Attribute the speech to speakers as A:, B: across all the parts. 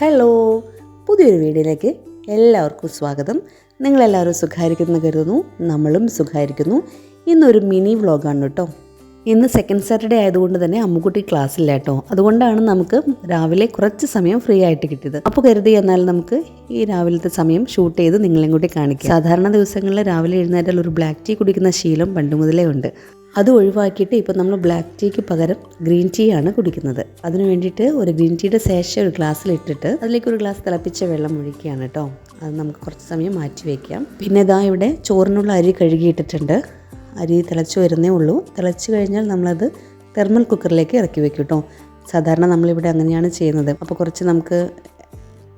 A: Hello പുതിയൊരു വീഡിയോയിലേക്ക് എല്ലാവർക്കും സ്വാഗതം. നിങ്ങളെല്ലാവരും സുഖമായിരിക്കുന്നു കരുതുന്നു. നമ്മളും സുഖമായിരിക്കുന്നു. ഇന്നൊരു മിനി വ്ളോഗാണ് കേട്ടോ. ഇന്ന് സെക്കൻഡ് സാറ്റർഡേ ആയതുകൊണ്ട് തന്നെ അമ്മുക്കുട്ടി ക്ലാസ്സില്ല കേട്ടോ. അതുകൊണ്ടാണ് നമുക്ക് രാവിലെ കുറച്ച് സമയം ഫ്രീ ആയിട്ട് കിട്ടിയത്. അപ്പോൾ കരുതി എന്നാൽ നമുക്ക് ഈ രാവിലത്തെ സമയം ഷൂട്ട് ചെയ്ത് നിങ്ങളെയും കൂടി കാണിക്കാം. സാധാരണ ദിവസങ്ങളിൽ രാവിലെ എഴുന്നേറ്റാൽ ഒരു ബ്ലാക്ക് ടീ കുടിക്കുന്ന ശീലം പണ്ട് മുതലേ ഉണ്ട്. അത് ഒഴിവാക്കിയിട്ട് ഇപ്പോൾ നമ്മൾ ബ്ലാക്ക് ടീക്ക് പകരം ഗ്രീൻ ടീ ആണ് കുടിക്കുന്നത്. അതിന് വേണ്ടിയിട്ട് ഒരു ഗ്രീൻ ടീയുടെ ശേഷം ഒരു ഗ്ലാസ്സിൽ ഇട്ടിട്ട് അതിലേക്ക് ഒരു ഗ്ലാസ് തിളപ്പിച്ച വെള്ളം ഒഴിക്കുകയാണ് കേട്ടോ. അത് നമുക്ക് കുറച്ച് സമയം മാറ്റി വയ്ക്കാം പിന്നെ ഇതാ ഇവിടെ ചോറിനുള്ള അരി കഴുകിയിട്ടിട്ടുണ്ട്. അരി തിളച്ച് വരുന്നേ ഉള്ളൂ. തിളച്ച് കഴിഞ്ഞാൽ നമ്മളത് തെർമൽ കുക്കറിലേക്ക് ഇറക്കി വെക്കും കേട്ടോ. സാധാരണ നമ്മളിവിടെ അങ്ങനെയാണ് ചെയ്യുന്നത്. അപ്പോൾ കുറച്ച് നമുക്ക്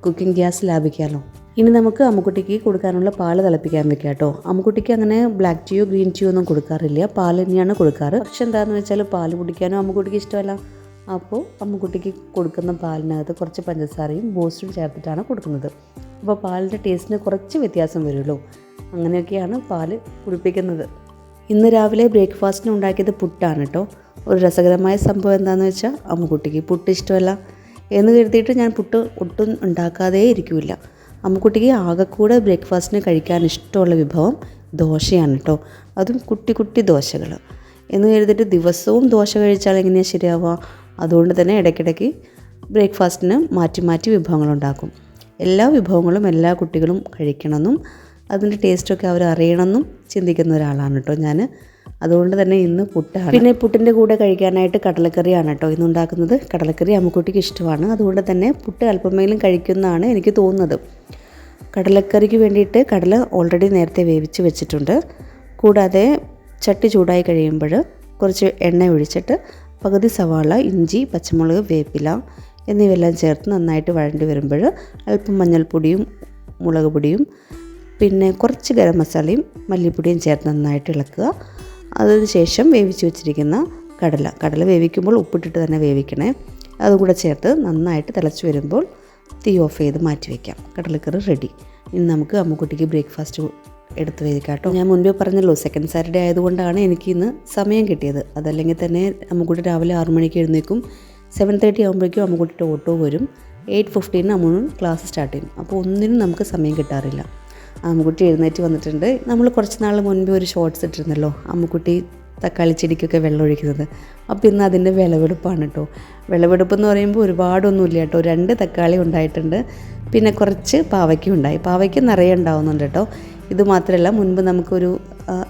A: കുക്കിംഗ് ഗ്യാസ് ലാഭിക്കാമല്ലോ ഇനി നമുക്ക് അമ്മുക്കുട്ടിക്ക് കൊടുക്കാനുള്ള പാൽ തിളപ്പിക്കാൻ വെക്കാം കേട്ടോ. അമ്മുക്കുട്ടിക്ക് അങ്ങനെ ബ്ലാക്ക് ടീയോ ഗ്രീൻ ടീയോ ഒന്നും കൊടുക്കാറില്ല. പാൽ തന്നെയാണ് കൊടുക്കാറ്. പക്ഷെ എന്താണെന്ന് വെച്ചാൽ പാൽ കുടിക്കാനും അമ്മുക്കുട്ടിക്ക് ഇഷ്ടമല്ല. അപ്പോൾ അമ്മുക്കുട്ടിക്ക് കൊടുക്കുന്ന പാലിനകത്ത് കുറച്ച് പഞ്ചസാരയും ബൂസ്റ്റും ചേർത്തിട്ടാണ് കൊടുക്കുന്നത്. അപ്പോൾ പാലിന്റെ ടേസ്റ്റിന് കുറച്ച് വ്യത്യാസം വരുമല്ലോ. അങ്ങനെയൊക്കെയാണ് പാൽ കുടിപ്പിക്കുന്നത്. ഇന്ന് രാവിലെ ബ്രേക്ക്ഫാസ്റ്റിന് ഉണ്ടാക്കിയത് പുട്ടാണ് കേട്ടോ. ഒരു രസകരമായ സംഭവം എന്താണെന്ന് വെച്ചാൽ അമ്മുക്കുട്ടിക്ക് പുട്ട് ഇഷ്ടമല്ല. എന്ന് കരുതിയിട്ട് ഞാൻ പുട്ട് ഒട്ടും ഉണ്ടാക്കാതേ ഇരിക്കില്ല അമ്മുക്കുട്ടിക്ക് ആകെക്കൂടെ ബ്രേക്ക്ഫാസ്റ്റിന് കഴിക്കാൻ ഇഷ്ടമുള്ള വിഭവം ദോശയാണ് കേട്ടോ അതും കുട്ടി കുട്ടി ദോശകൾ എന്ന് കരുതിയിട്ട് ദിവസവും ദോശ കഴിച്ചാൽ എങ്ങനെയാണ് ശരിയാവുക? അതുകൊണ്ട് തന്നെ ഇടയ്ക്കിടയ്ക്ക് ബ്രേക്ക്ഫാസ്റ്റിന് മാറ്റി മാറ്റി വിഭവങ്ങൾ ഉണ്ടാക്കും എല്ലാ വിഭവങ്ങളും എല്ലാ കുട്ടികളും കഴിക്കണമെന്നും അതിന്റെ ടേസ്റ്റൊക്കെ അവർ അറിയണമെന്നും ചിന്തിക്കുന്ന ഒരാളാണ് കേട്ടോ ഞാൻ അതുകൊണ്ട് തന്നെ ഇന്ന് പുട്ടാണ്. പിന്നെ പുട്ടിന്റെ കൂടെ കഴിക്കാനായിട്ട് കടലക്കറിയാണ് കേട്ടോ ഇന്ന് ഉണ്ടാക്കുന്നത്. കടലക്കറി അമ്മക്കുട്ടിക്ക് ഇഷ്ടമാണ്. അതുകൊണ്ട് തന്നെ പുട്ട് അല്പമെങ്കിലും കഴിക്കുന്നതാണ് എനിക്ക് തോന്നുന്നത്. കടലക്കറിക്ക് വേണ്ടിയിട്ട് കടല ഓൾറെഡി നേരത്തെ വേവിച്ച് വെച്ചിട്ടുണ്ട്. കൂടാതെ ചട്ടി ചൂടായി കഴിയുമ്പോൾ കുറച്ച് എണ്ണ ഒഴിച്ചിട്ട് പകുതി സവാള ഇഞ്ചി പച്ചമുളക് വേപ്പില എന്നിവയെല്ലാം ചേർത്ത് നന്നായിട്ട് വഴണ്ടി വരുമ്പോൾ അല്പം മഞ്ഞൾപ്പൊടിയും മുളക് പൊടിയും പിന്നെ കുറച്ച് ഗരം മസാലയും മല്ലിപ്പൊടിയും ചേർത്ത് നന്നായിട്ട് ഇളക്കുക. അതിനുശേഷം വേവിച്ച് വെച്ചിരിക്കുന്ന കടല. കടല വേവിക്കുമ്പോൾ ഉപ്പിട്ടിട്ട് തന്നെ വേവിക്കണേ. അതും കൂടെ ചേർത്ത് നന്നായിട്ട് തിളച്ച് വരുമ്പോൾ തീ ഓഫ് ചെയ്ത് മാറ്റി വയ്ക്കാം കടലക്കറി റെഡി ഇനി നമുക്ക് അമ്മുക്കുട്ടിക്ക് ബ്രേക്ക്ഫാസ്റ്റ് എടുത്ത് വയ്ക്കാം കേട്ടോ. ഞാൻ മുൻപേ പറഞ്ഞല്ലോ സെക്കൻഡ് സാറ്റർഡേ ആയതുകൊണ്ടാണ് എനിക്ക് ഇന്ന് സമയം കിട്ടിയത്. അതല്ലെങ്കിൽ തന്നെ അമ്മുക്കുട്ടി രാവിലെ ആറു മണിക്ക് എഴുന്നേക്കും സെവൻ തേർട്ടി ആകുമ്പോഴേക്കും അമ്മുക്കുട്ടിയുടെ ഓട്ടോ വരും. എയ്റ്റ് ഫിഫ്റ്റീന് അമ്മൂന് ക്ലാസ് സ്റ്റാർട്ട് ചെയ്യും. അപ്പോൾ ഒന്നിനും നമുക്ക് സമയം കിട്ടാറില്ല. അമ്മുക്കുട്ടി എഴുന്നേറ്റ് വന്നിട്ടുണ്ട്. നമ്മൾ കുറച്ച് നാൾ മുൻപ് ഒരു ഷോർട്ട്സ് ഇട്ടിരുന്നല്ലോ അമ്മുക്കുട്ടി തക്കാളി ചെടിക്കൊക്കെ വെള്ളം ഒഴിക്കുന്നത്. അപ്പോൾ ഇന്ന് അതിന്റെ വിളവെടുപ്പാണ് കേട്ടോ വിളവെടുപ്പ് എന്ന് പറയുമ്പോൾ ഒരുപാടൊന്നുമില്ല കേട്ടോ രണ്ട് തക്കാളി ഉണ്ടായിട്ടുണ്ട്. പിന്നെ കുറച്ച് പാവയ്ക്കും ഉണ്ടായി. പാവയ്ക്ക് നിറയെ ഉണ്ടാവുന്നുണ്ട് കേട്ടോ ഇത് മാത്രമല്ല മുൻപ് നമുക്കൊരു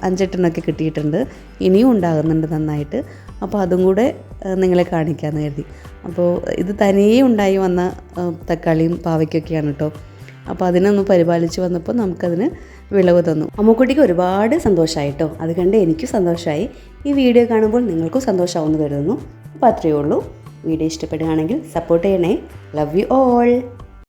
A: അഞ്ചെട്ടെണ്ണൊക്കെ കിട്ടിയിട്ടുണ്ട്. ഇനിയും ഉണ്ടാകുന്നുണ്ട് നന്നായിട്ട്. അപ്പോൾ അതും കൂടെ നിങ്ങളെ കാണിക്കാമെന്ന് കരുതി. അപ്പോൾ ഇത് തനിയേ ഉണ്ടായി വന്ന തക്കാളിയും പാവയ്ക്കൊക്കെയാണ് കേട്ടോ അപ്പോൾ അതിനൊന്ന് പരിപാലിച്ച് വന്നപ്പോൾ നമുക്കതിന് വിളവ് തന്നു. അമ്മുക്കുട്ടിക്ക് ഒരുപാട് സന്തോഷമായിട്ടോ അത് കണ്ട് എനിക്കും സന്തോഷമായി ഈ വീഡിയോ കാണുമ്പോൾ നിങ്ങൾക്കും സന്തോഷമാവുമെന്ന് കരുതുന്നു. അപ്പോൾ അത്രയേ ഉള്ളൂ. വീഡിയോ ഇഷ്ടപ്പെടുകയാണെങ്കിൽ സപ്പോർട്ട് ചെയ്യണേ. Love you all